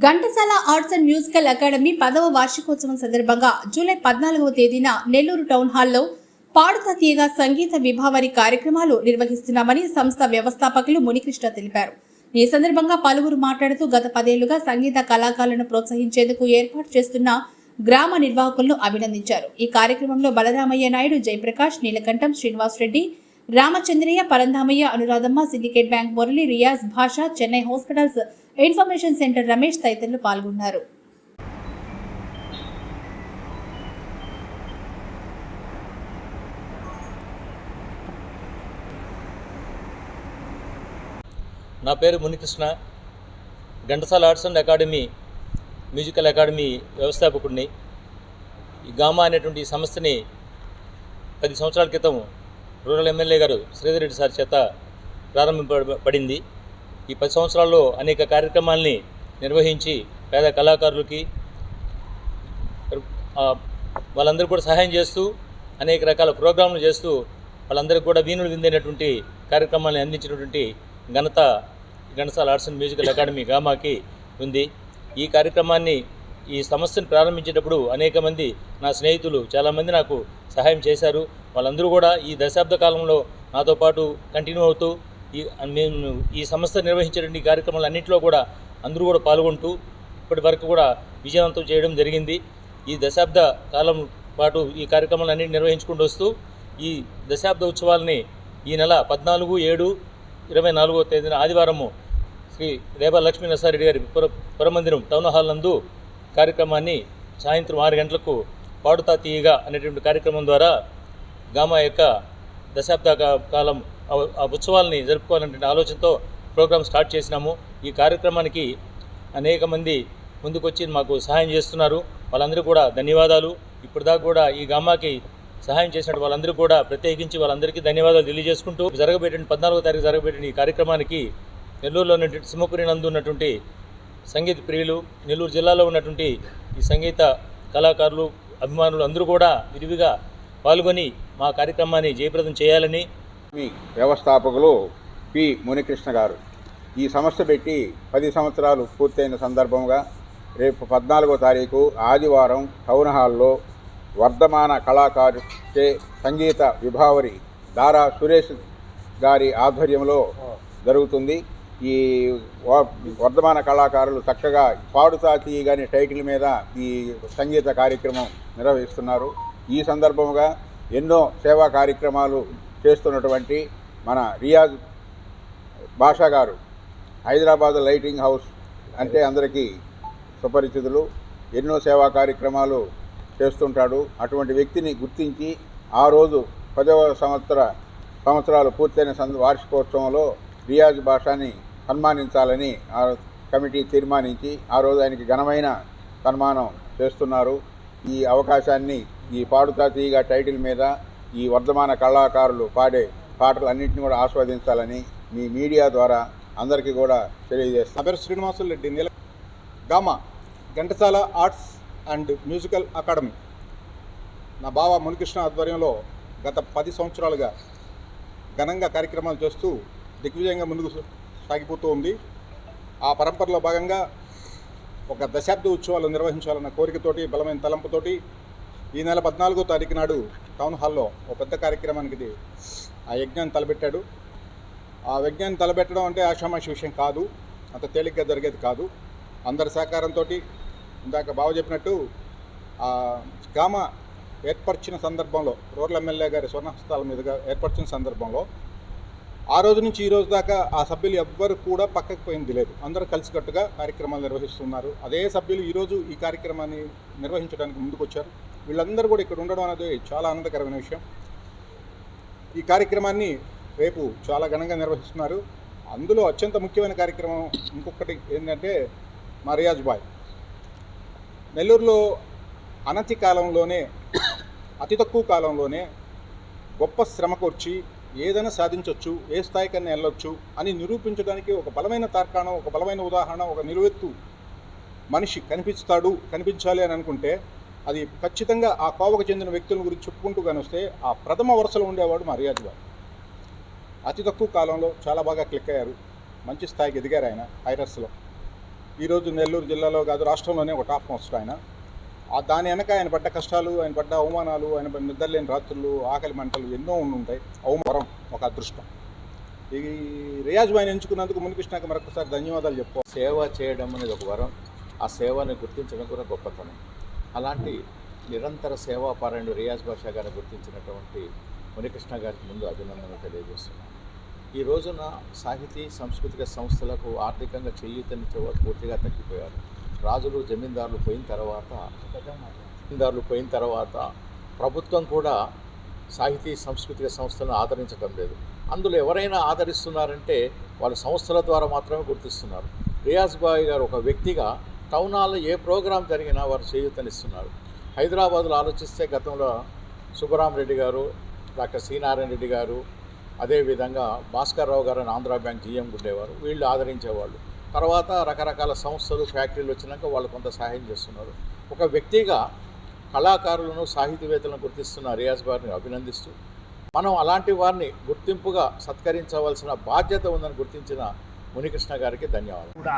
Ghantasala arts and musical academy పదవ వార్షికోత్సవం సందర్భంగా జూలై పద్నాలుగవ తేదీన నెల్లూరు టౌన్ హాల్లో పాడుతా తీయగా సంగీత విభావరి కార్యక్రమాలు నిర్వహిస్తున్నామని సంస్థ వ్యవస్థాపకులు మునికృష్ణ తెలిపారు. ఈ సందర్భంగా పలువురు మాట్లాడుతూ గత పదేళ్ళుగా సంగీత కళాకారులను ప్రోత్సహించేందుకు ఏర్పాటు చేస్తున్న గ్రామ నిర్వాహకులను అభినందించారు. ఈ కార్యక్రమంలో Balaramaiah Naidu Jayaprakash Neelakantam Srinivas Reddy Ramachandraiah Paranthamaiah Anuradhamma syndicate bank Murali Riyaz Basha Chennai hospitals information centre Ramesh తదితరులు పాల్గొన్నారు నా పేరు Munikrishna. Ghantasala arts and academy musical academy వ్యవస్థాపకుడిని. ఈ గామా అనేటువంటి సంస్థని పది సంవత్సరాల క్రితం రూరల్ ఎమ్మెల్యే గారు శ్రీధర్ రెడ్డి సార్ చేత ప్రారంభింపబడింది. ఈ పది సంవత్సరాల్లో అనేక కార్యక్రమాల్ని నిర్వహించి పేద కళాకారులకి వాళ్ళందరూ కూడా సహాయం చేస్తూ అనేక రకాల ప్రోగ్రాంలు చేస్తూ వాళ్ళందరికీ కూడా వీణులు విందైనటువంటి కార్యక్రమాన్ని అందించినటువంటి ఘనత Ghantasala arts and musical academy గామాకి ఉంది. ఈ కార్యక్రమాన్ని ఈ సమస్యను ప్రారంభించేటప్పుడు అనేక మంది నా స్నేహితులు చాలామంది నాకు సహాయం చేశారు. వాళ్ళందరూ కూడా ఈ దశాబ్ద కాలంలో నాతో పాటు కంటిన్యూ అవుతూ ఈ మేము ఈ సంస్థ నిర్వహించేటువంటి కార్యక్రమాలన్నింటిలో కూడా అందరూ కూడా పాల్గొంటూ ఇప్పటి వరకు కూడా విజయవంతం చేయడం జరిగింది. ఈ దశాబ్ద కాలం పాటు ఈ కార్యక్రమాలన్నీ నిర్వహించుకుంటూ వస్తూ ఈ దశాబ్ద ఉత్సవాల్ని ఈ నెల పద్నాలుగు ఏడు ఇరవై నాలుగో తేదీన ఆదివారము శ్రీ రేబా లక్ష్మీ నరసారెడ్డి గారి పుర పురమందిరం టౌన్ హాల్ నందు కార్యక్రమాన్ని సాయంత్రం ఆరు గంటలకు పాడుతా తీయగా అనేటువంటి కార్యక్రమం ద్వారా గామా యొక్క దశాబ్ద కాలం ఆ- ఉత్సవాలని ఉత్సవాల్ని జరుపుకోవాలనే ఆలోచనతో ప్రోగ్రామ్ స్టార్ట్ చేసినాము. ఈ కార్యక్రమానికి అనేక మంది ముందుకొచ్చి మాకు సహాయం చేస్తున్నారు. వాళ్ళందరూ కూడా ధన్యవాదాలు. ఇప్పుడు దాకా కూడా ఈ గామాకి సహాయం చేసినట్టు వాళ్ళందరూ కూడా ప్రత్యేకించి వాళ్ళందరికీ ధన్యవాదాలు తెలియజేసుకుంటూ జరగబెట్టిన పద్నాలుగో తారీఖు జరగబెట్టిన ఈ కార్యక్రమానికి నెల్లూరులో ఉన్నటువంటి సింహపురి నందు ఉన్నటువంటి సంగీత ప్రియులు నెల్లూరు జిల్లాలో ఉన్నటువంటి ఈ సంగీత కళాకారులు అభిమానులు అందరూ కూడా విరివిగా పాల్గొని మా కార్యక్రమాన్ని జయప్రదం చేయాలని మీ వ్యవస్థాపకులు పి. మునికృష్ణ గారు. ఈ సంస్థ పెట్టి పది సంవత్సరాలు పూర్తయిన సందర్భంగా రేపు పద్నాలుగో తారీఖు ఆదివారం టౌన్ హాల్లో వర్ధమాన కళాకారు చే సంగీత విభావరి దారా సురేష్ గారి ఆధ్వర్యంలో జరుగుతుంది. ఈ వ- వర్ధమాన కళాకారులు చక్కగా పాడుతా తీయగానే టైటిల్ మీద ఈ సంగీత కార్యక్రమం నిర్వహిస్తున్నారు. ఈ సందర్భంగా ఎన్నో సేవా కార్యక్రమాలు చేస్తున్నటువంటి మన రియాజ్ భాషా గారు హైదరాబాద్ లైటింగ్ హౌస్ అంటే అందరికీ సుపరిచితులు. ఎన్నో సేవా కార్యక్రమాలు చేస్తుంటాడు. అటువంటి వ్యక్తిని గుర్తించి ఆ రోజు పదవ సంవత్సర సంవత్సరాలు పూర్తయిన సంద వార్షికోత్సవంలో రియాజ్ భాషని సన్మానించాలని ఆ కమిటీ తీర్మానించి ఆ రోజు ఆయనకి ఘనమైన సన్మానం చేస్తున్నారు. ఈ అవకాశాన్ని ఈ పాడుతా తీయగా టైటిల్ మీద ఈ వర్ధమాన కళాకారులు పాడే పాటలు అన్నింటినీ కూడా ఆస్వాదించాలని మీ మీడియా ద్వారా అందరికీ కూడా తెలియజేస్తాను పేరు Srinivasulu Reddy. Neela Gama Ghantasala arts and musical academy. నా బావ మునికృష్ణ ఆధ్వర్యంలో గత పది సంవత్సరాలుగా ఘనంగా కార్యక్రమాలు చేస్తూ దిగ్విజయంగా ముందుకు సాగిపోతూ ఉంది ఆ పరంపరలో భాగంగా ఒక దశాబ్ద ఉత్సవాలు నిర్వహించాలన్న కోరికతోటి బలమైన తలంపుతోటి ఈ నెల పద్నాలుగో తారీఖు నాడు టౌన్ హాల్లో ఒక పెద్ద కార్యక్రమానికి ఇది ఆ యజ్ఞాన్ని తలపెట్టాడు. ఆ యజ్ఞాన్ని తలపెట్టడం అంటే ఆషామాషి విషయం కాదు అంత తేలిగ్గా జరిగేది కాదు. అందరి సహకారంతో ఇందాక బావ చెప్పినట్టు ఆ గామ ఏర్పరిచిన సందర్భంలో రూరల్ ఎమ్మెల్యే గారి స్వర్ణహస్తాల మీదుగా ఏర్పరిచిన సందర్భంలో ఆ రోజు నుంచి ఈ రోజు దాకా ఆ సభ్యులు ఎవ్వరు కూడా పక్కకు పోయింది లేదు. అందరూ కలిసికట్టుగా కార్యక్రమాలు నిర్వహిస్తున్నారు. అదే సభ్యులు ఈరోజు ఈ కార్యక్రమాన్ని నిర్వహించడానికి ముందుకొచ్చారు. వీళ్ళందరూ కూడా ఇక్కడ ఉండడం అనేది చాలా ఆనందకరమైన విషయం. ఈ కార్యక్రమాన్ని రేపు చాలా ఘనంగా నిర్వహిస్తున్నారు. అందులో అత్యంత ముఖ్యమైన కార్యక్రమం ఇంకొకటి ఏంటంటే మా రియాజ్ బాయ్. నెల్లూరులో అనతి కాలంలోనే అతి తక్కువ కాలంలోనే గొప్ప శ్రమకొచ్చి ఏదైనా సాధించవచ్చు ఏ స్థాయికన్నా వెళ్ళొచ్చు అని నిరూపించడానికి ఒక బలమైన తార్కాణం ఒక బలమైన ఉదాహరణ ఒక నిలువెత్తు మనిషి కనిపిస్తాడు కనిపించాలి అని అనుకుంటే అది ఖచ్చితంగా ఆ కోవకు చెందిన వ్యక్తుల గురించి చెప్పుకుంటూ కానీ వస్తే ఆ ప్రథమ వరుసలో ఉండేవాడు మా రియాజ్ అతి తక్కువ కాలంలో చాలా బాగా క్లిక్ అయ్యారు. మంచి స్థాయికి ఎదిగారు ఆయన హైరర్స్లో. ఈరోజు నెల్లూరు జిల్లాలో కాదు రాష్ట్రంలోనే ఒక టాప్ మోస్ట్ ఆయన. దాని వెనక ఆయన పడ్డ కష్టాలు ఆయన పడ్డ అవమానాలు ఆయన నిద్రలేని రాత్రులు ఆకలి మంటలు ఎన్నో ఉంటాయి అవమానం ఒక అదృష్టం. ఈ రియాజ్ బాయ్ని ఎంచుకున్నందుకు మునికృష్ణకి మరొకసారి ధన్యవాదాలు చెప్పు సేవ చేయడం అనేది ఒక వరం. ఆ సేవని గుర్తించడం కూడా గొప్పతనం. అలాంటి నిరంతర సేవాపారాయణుడు రియాజ్ భాష గారిని గుర్తించినటువంటి మునికృష్ణ గారికి ముందు అభినందనలు తెలియజేస్తున్నాను. ఈ రోజున సాహితీ సాంస్కృతిక సంస్థలకు ఆర్థికంగా చేయూతనిచ్చేవారు పూర్తిగా తగ్గిపోయారు. రాజులు జమీందారులు పోయిన తర్వాత జమీందారులు పోయిన తర్వాత ప్రభుత్వం కూడా సాహితీ సాంస్కృతిక సంస్థలను ఆదరించడం లేదు. అందులో ఎవరైనా ఆదరిస్తున్నారంటే వాళ్ళు సంస్థల ద్వారా మాత్రమే గుర్తిస్తున్నారు. రియాజ్ బాయ్ గారు ఒక వ్యక్తిగా టౌన్ హాల్లో ఏ ప్రోగ్రాం జరిగినా వారు చేయూతనిస్తున్నారు. హైదరాబాద్లో ఆలోచిస్తే గతంలో సుబ్బరామరెడ్డి గారు డాక్టర్ శ్రీనారాయణ రెడ్డి గారు అదేవిధంగా భాస్కర్ రావు గారు అని ఆంధ్రా బ్యాంక్ జీఎం ఉండేవారు. వీళ్ళు ఆదరించేవాళ్ళు. తర్వాత రకరకాల సంస్థలు ఫ్యాక్టరీలు వచ్చినాక వాళ్ళు కొంత సహాయం చేస్తున్నారు. ఒక వ్యక్తిగా కళాకారులను సాహితీవేత్తలను గుర్తిస్తున్న రియాజ్ వారిని అభినందిస్తూ మనం అలాంటి వారిని గుర్తింపుగా సత్కరించవలసిన బాధ్యత ఉందని గుర్తించిన మునికృష్ణ గారికి ధన్యవాదాలు. కూడా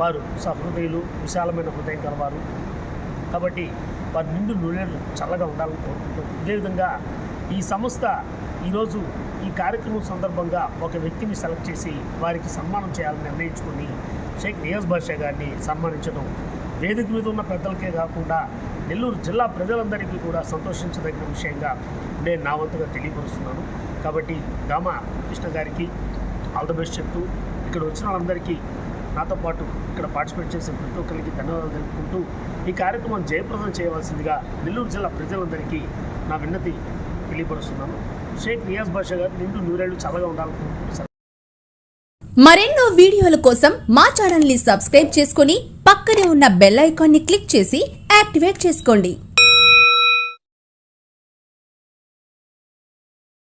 వారు సహృదయులు విశాలమైన హృదయం కలవారు కాబట్టి వారి నిండు నూనెలు చల్లగా ఉండాలని కోరుకుంటూ అదేవిధంగా ఈ సంస్థ ఈరోజు కార్యక్రమం సందర్భంగా ఒక వ్యక్తిని సెలెక్ట్ చేసి వారికి సన్మానం చేయాలని నిర్ణయించుకుని షేక్ నియాజ్ బాషా గారిని సన్మానించడం. వేదిక మీద ఉన్న పెద్దలకే కాకుండా నెల్లూరు జిల్లా ప్రజలందరికీ కూడా సంతోషించదగిన విషయంగా నేను నా వంతుగా తెలియపరుస్తున్నాను. కాబట్టి గామ కృష్ణ గారికి ఆల్ ద బెస్ట్ చెప్తూ ఇక్కడ వచ్చిన వాళ్ళందరికీ నాతో పాటు ఇక్కడ పార్టిసిపేట్ చేసిన ప్రతి ఒక్కరికి ధన్యవాదాలు తెలుపుకుంటూ ఈ కార్యక్రమం జయప్రదం చేయవలసిందిగా నెల్లూరు జిల్లా ప్రజలందరికీ నా విన్నతి తెలియపరుస్తున్నాను. షేక్ నియాజ్ బాషా గారు నిండు నూరేళ్ళు చల్లగా ఉండాలనుకుంటున్నాను మరెన్నో వీడియోల కోసం మా ఛానల్ని సబ్స్క్రైబ్ చేసుకుని పక్కనే ఉన్న బెల్ ఐకాన్ని క్లిక్ చేసి యాక్టివేట్ చేసుకోండి.